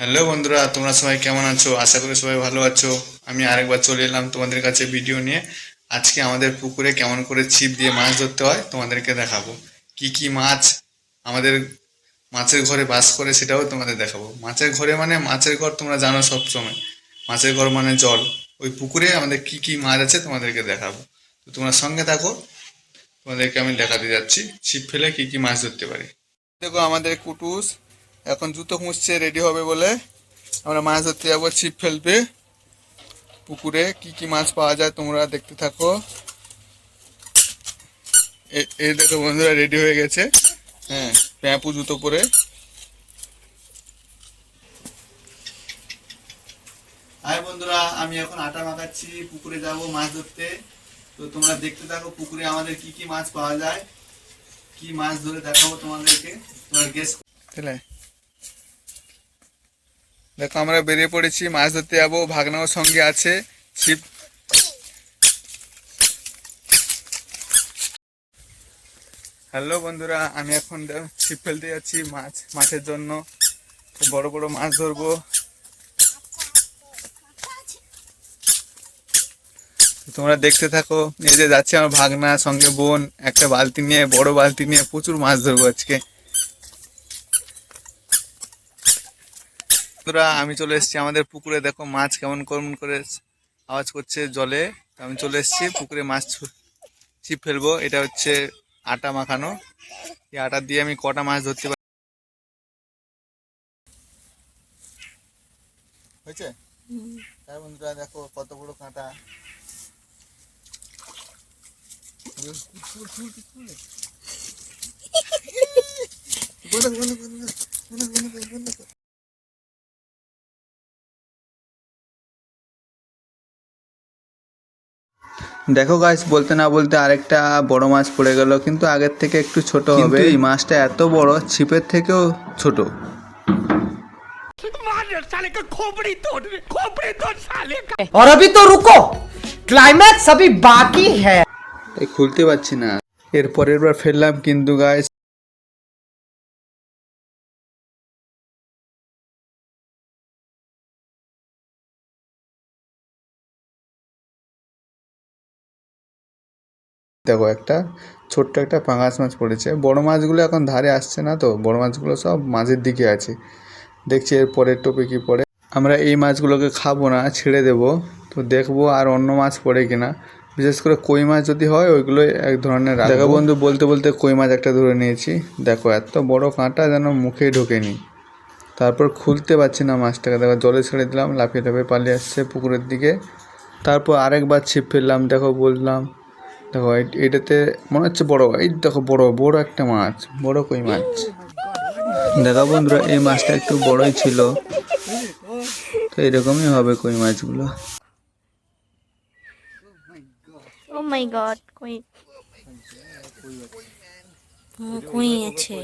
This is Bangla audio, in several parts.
হ্যালো বন্ধুরা, তোমরা সবাই কেমন আছো? আশা করি সবাই ভালো আছো। আমি আরেকবার চলে এলাম তোমাদের কাছে ভিডিও নিয়ে। আজকে আমাদের পুকুরে কেমন করে ছিপ দিয়ে মাছ ধরতে হয় তোমাদেরকে দেখাবো। কি কি মাছ আমাদের মাছের ঘরে বাস করে সেটাও তোমাদের দেখাবো। মাছের ঘরে মানে মাছের ঘর তোমরা জানো সব সময় মাছের ঘর মানে জল। ওই পুকুরে আমাদের কি কি মাছ আছে তোমাদেরকে দেখাবো। তো তোমরা সঙ্গে থাকো, তোমাদেরকে আমি দেখাতে যাচ্ছি। ছিপ ফেলে কি কি মাছ ধরতে পারি। দেখো আমাদের কুটুস এখন জুতো খুঁজছে রেডি হবে বলে। আমরা মাছ ধরতে যাব ছিপ ফেলবে। পুকুরে কি কি মাছ পাওয়া যায় তোমরা দেখতে থাকো। এই দেখো বন্ধুরা রেডি হয়ে গেছে। হ্যাঁ প্যাঁপু জুতো পরে। হাই বন্ধুরা আমি এখন আটা মাখাচ্ছি পুকুরে যাব মাছ ধরতে। তো তোমরা দেখতে থাকো পুকুরে আমাদের কি কি মাছ পাওয়া যায়। কি মাছ ধরে দেখাবো তোমাদেরকে তোমরা গেস তাহলে দেখো আমরা বেরিয়ে পড়েছি, মাছ ধরতে যাব, ভাগনাও সঙ্গে আছে ছিপ হ্যালো বন্ধুরা, আমি এখন ছিপ ফেলতে যাচ্ছি মাছ, মাছের জন্য। বড় বড় মাছ ধরবো। তোমরা দেখতে থাকো, এই যে যাচ্ছে আমার ভাগনা, সঙ্গে বোন, একটা বালতি নিয়ে, বড় বালতি নিয়ে প্রচুর মাছ ধরবো আজকে। বন্ধুরা, আমি চলে এসেছি আমাদের পুকুরে। দেখো, মাছ কেমন কেমন করে আওয়াজ করছে জলে। আমি চলে এসেছি, পুকুরে মাছ ছিপ ফেলব। এটা হচ্ছে আটা মাখানো। এই আটা দিয়ে আমি কটা মাছ ধরতে পারি? হয়েছে? তাই বন্ধুরা, দেখো কত বড় কাঁটা। দেখো গাইস বলতে না বলতে আরেকটা বড় মাছ পড়ে গেল কিন্তু আগের থেকে একটু ছোট হবে এই মাছটা এত বড় ছিপের থেকেও ছোট और अभी तो रुको क्लाइमैक्स अभी बाकी है তাই খুলতে পারছি না এর পরের বার ফেললাম কিন্তু গাইস দেখো একটা ছোট্ট একটা পাঙাশ মাছ পড়েছে। বড় মাছগুলো এখন ধারে আসছে না তো, বড় মাছগুলো সব মাঝের দিকে আছে। দেখছি এর পরের টোপে কি পড়ে। আমরা এই মাছগুলোকে খাব না, ছেড়ে দেবো। তো দেখব আর অন্য মাছ পড়ে কিনা। বিশেষ করে কই মাছ যদি হয় ওইগুলো এক ধরনের। দেখো বন্ধু, বলতে বলতে কই মাছ একটা ধরে নিয়েছি। দেখো, এত বড় কাঁটা যেন মুখে ঢোকেনি। তারপর খুলতে পারছি না মাছটাকে। দেখো, জলে ছেড়ে দিলাম, লাফিয়ে লাফিয়ে পালিয়ে আসছে পুকুরের দিকে। তারপর আরেকবার ছিপ ফেললাম, দেখো, বললাম দেখো এই- এইটাতে মনে হচ্ছে বড় এই দেখো বড় বড় একটা মাছ বড় কই মাছ। দেখো বন্ধুরা এই মাছটা একটু বড়ই ছিল তো এরকমই হবে কই মাছগুলো। ও মাই গড কই? কই আছে?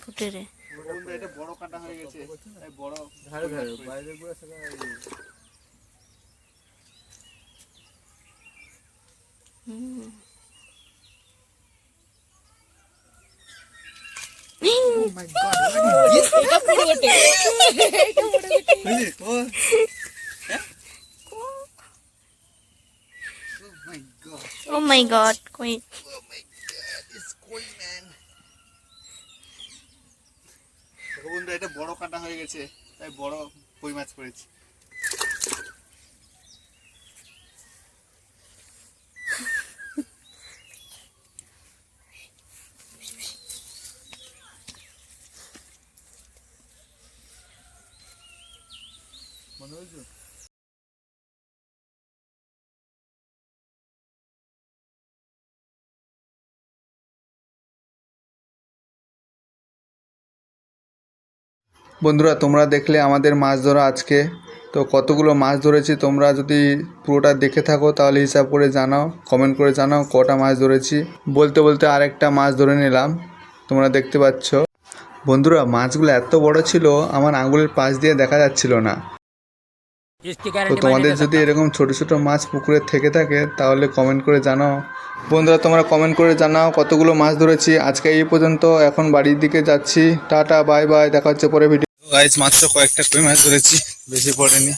ফুটে রে। বড় কাঁটা হয়ে গেছে বড়। ও মাই গড কই দেখো বন্ধু, এটা বড় কাঁটা হয়ে গেছে, তাই বড় কই মাছ পড়েছে মনে বন্ধুরা, তোমরা দেখলে আমাদের মাছ ধরা আজকে। তো কতগুলো মাছ ধরেছি তোমরা যদি পুরোটা দেখে থাকো, তাহলে হিসাব করে জানাও কমেন্ট করে জানাও কটা মাছ ধরেছি। বলতে বলতে আরেকটা মাছ ধরে নিলাম, তোমরা দেখতে পাচ্ছ। বন্ধুরা, মাছগুলো এত বড় ছিল, আমার আঙুলের পাশ দিয়ে দেখা যাচ্ছিল না। তো তোমাদের যদি এরকম ছোট ছোট মাছ পুকুরে থেকে থাকে তাহলে কমেন্ট করে জানাও। বন্ধুরা তোমরা কমেন্ট করে জানাও কতগুলো মাছ ধরেছি। আজকে এই পর্যন্ত এখন বাড়ির দিকে যাচ্ছি। টাটা বাই বাই দেখা হচ্ছে পরে ভিডিও গাইজ মাত্র কয়েকটা কই মাছ ধরেছি বেশি পড়েনি।